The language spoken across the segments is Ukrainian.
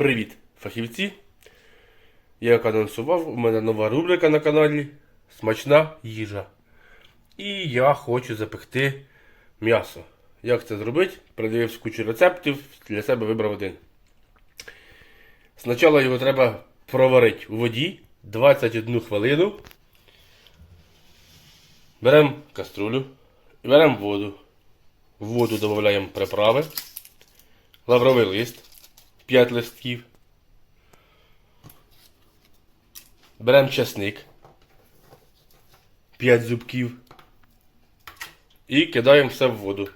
Привіт, фахівці! Я як анонсував, у мене нова рубрика на каналі Смачна їжа. І я хочу запекти м'ясо. Як це зробити? Придивився кучу рецептів, для себе вибрав один. Спочатку його треба проварити у воді 21 хвилину. Беремо каструлю беремо воду. В воду додаємо приправи, лавровий лист, 5 листків. Беремо часник, 5 зубків. І кидаємо все в воду.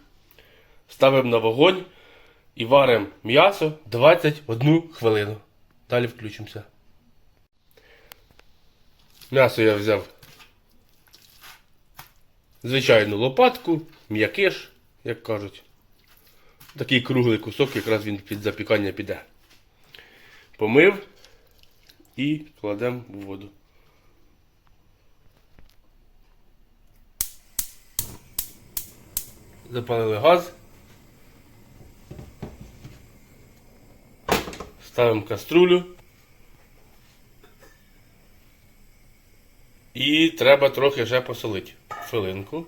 Ставимо на вогонь і варимо м'ясо 21 хвилину. Далі включимося. М'ясо я взяв звичайну лопатку, м'якиш, як кажуть. Такий круглий кусок, якраз він під запікання піде. Помив і кладемо в воду. Запалили газ. Ставимо каструлю. І треба трохи вже посолити. Хвилинку.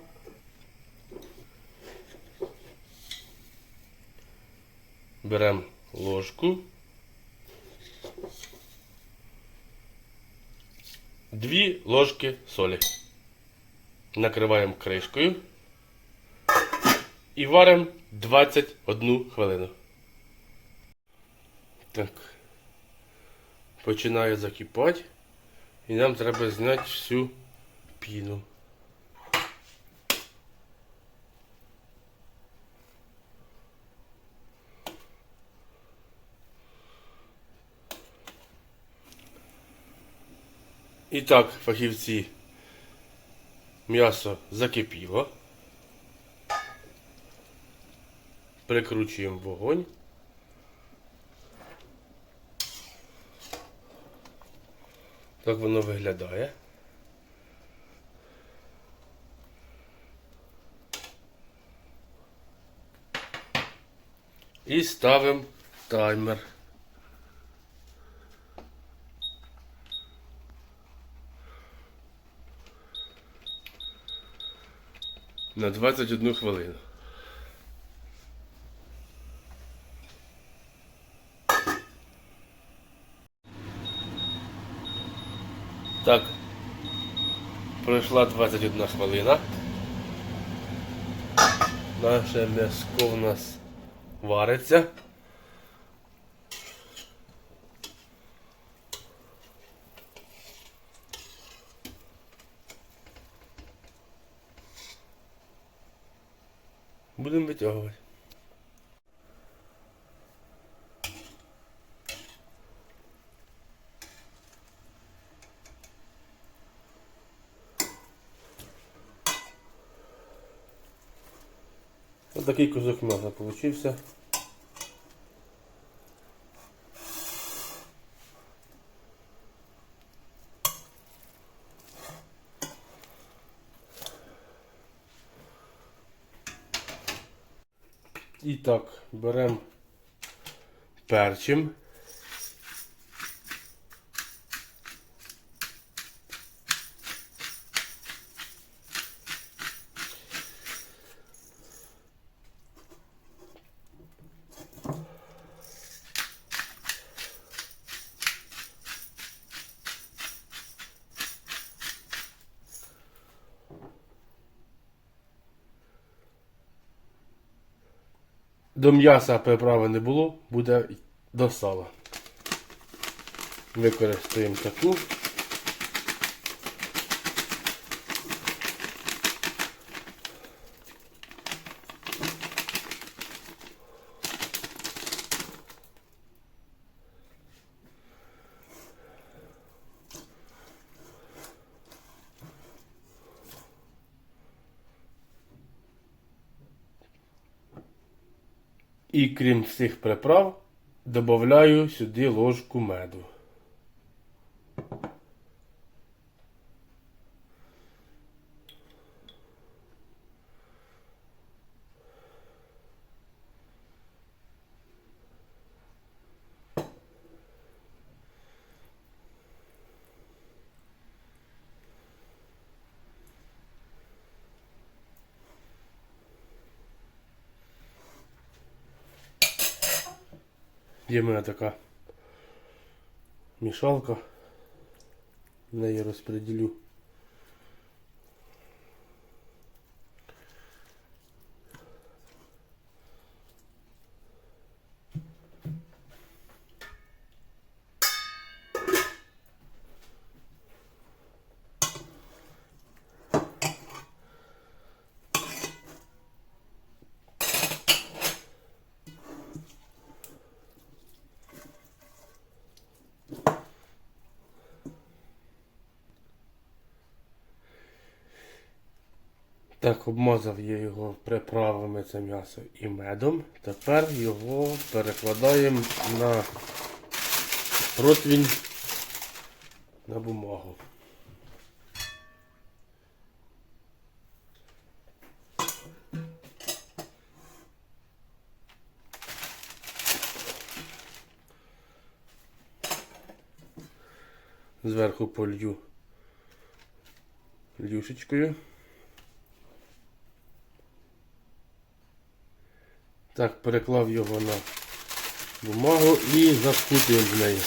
Беремо ложку. Дві ложки солі. Накриваємо кришкою і варимо 21 хвилину. Так. Починає закипати. І нам треба зняти всю піну. І так, фахівці, м'ясо закипіло. Прикручуємо вогонь. Так воно виглядає. І ставимо таймер. На 21 хвилину. Так. Пройшла 21 хвилина. Наше м'яско в нас вариться. Будемо витягувати. Ось такий кусок м'яса получився. І так, беремо перчим. До м'яса приправи не було, буде до сала. Використаємо таку. І крім всіх приправ, додаю сюди ложку меду. Є в мене така мішалка. Я розподілю. Так, обмазав я його приправами це м'ясо і медом. Тепер його перекладаємо на противень на бумагу. Зверху полью люшечкою. Так, переклав його на бумагу і заскутуємо в неї.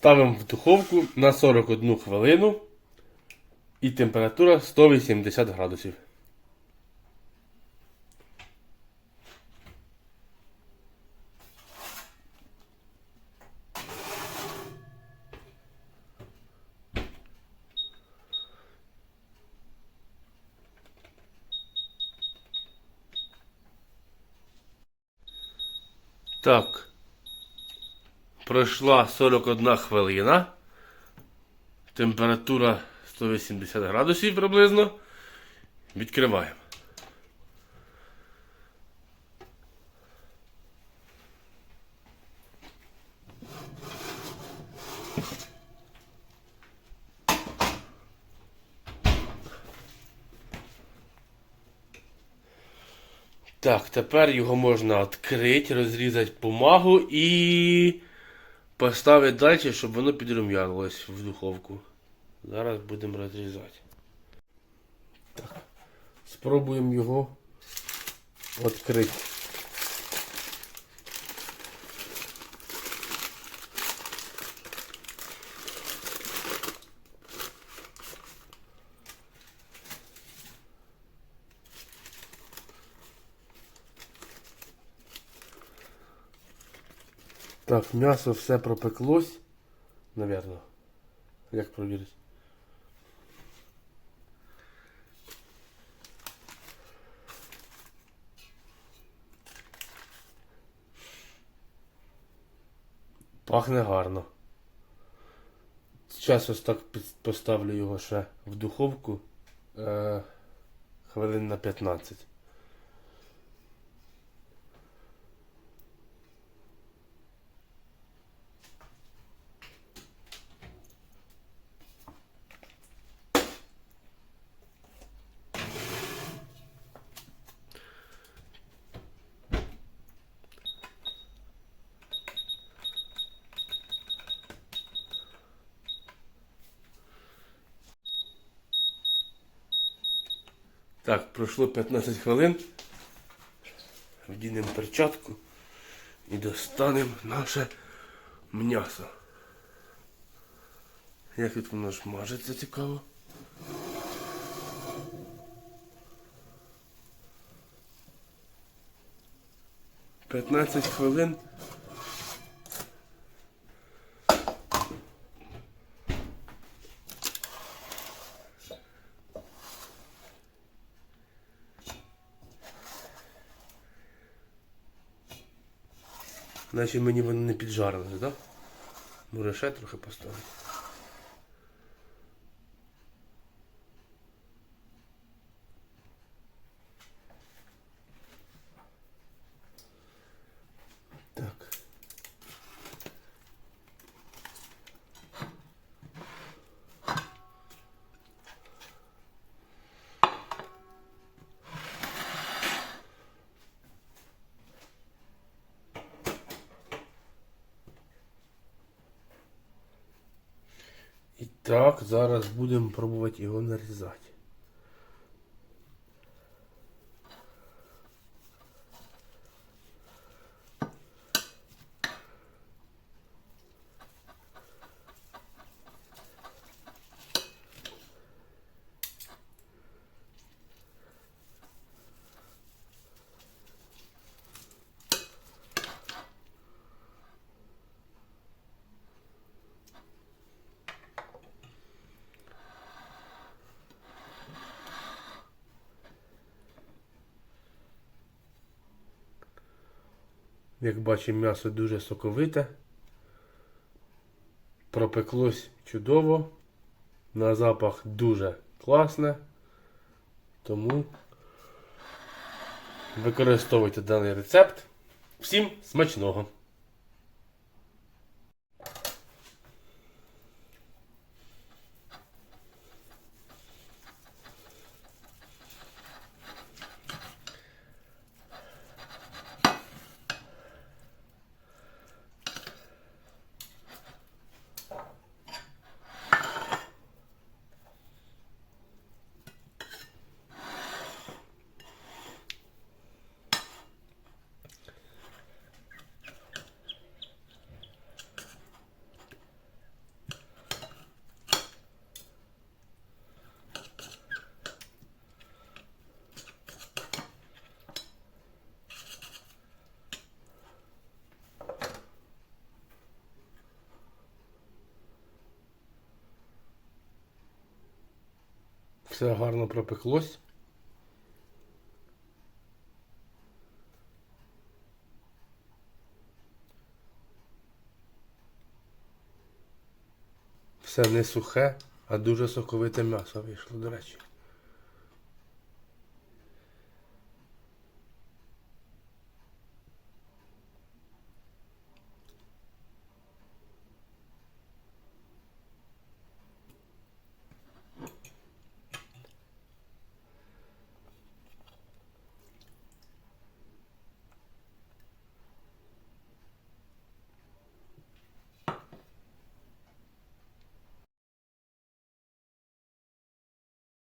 Ставимо в духовку на 41 хвилину і температура 180 градусів. Так. Пройшла 41 хвилина. Температура 180 градусів приблизно. Відкриваємо. Так, тепер його можна відкрити, розрізати бумагу і поставити далі, щоб воно підрум'янилось в духовку. Зараз будемо розрізати. Так. Спробуємо його відкрити. Так, м'ясо все пропеклось. Наверно. Як провірити? Пахне гарно. Зараз ось так поставлю його ще в духовку е, хвилин на 15. Так, пройшло 15 хвилин. Вдінемо перчатку і достанемо наше м'ясо. Як тут воно ж мажеться цікаво. П'ятнадцять хвилин. Наче мені вони не піджарили, так? Да? Може ще трохи поставити. Так. Так, зараз будемо пробувати його нарізати. Як бачимо, м'ясо дуже соковите. Пропеклось чудово. На запах дуже класне. Тому використовуйте даний рецепт. Всім смачного! Все гарно пропеклось. Все не сухе, а дуже соковите м'ясо вийшло, до речі.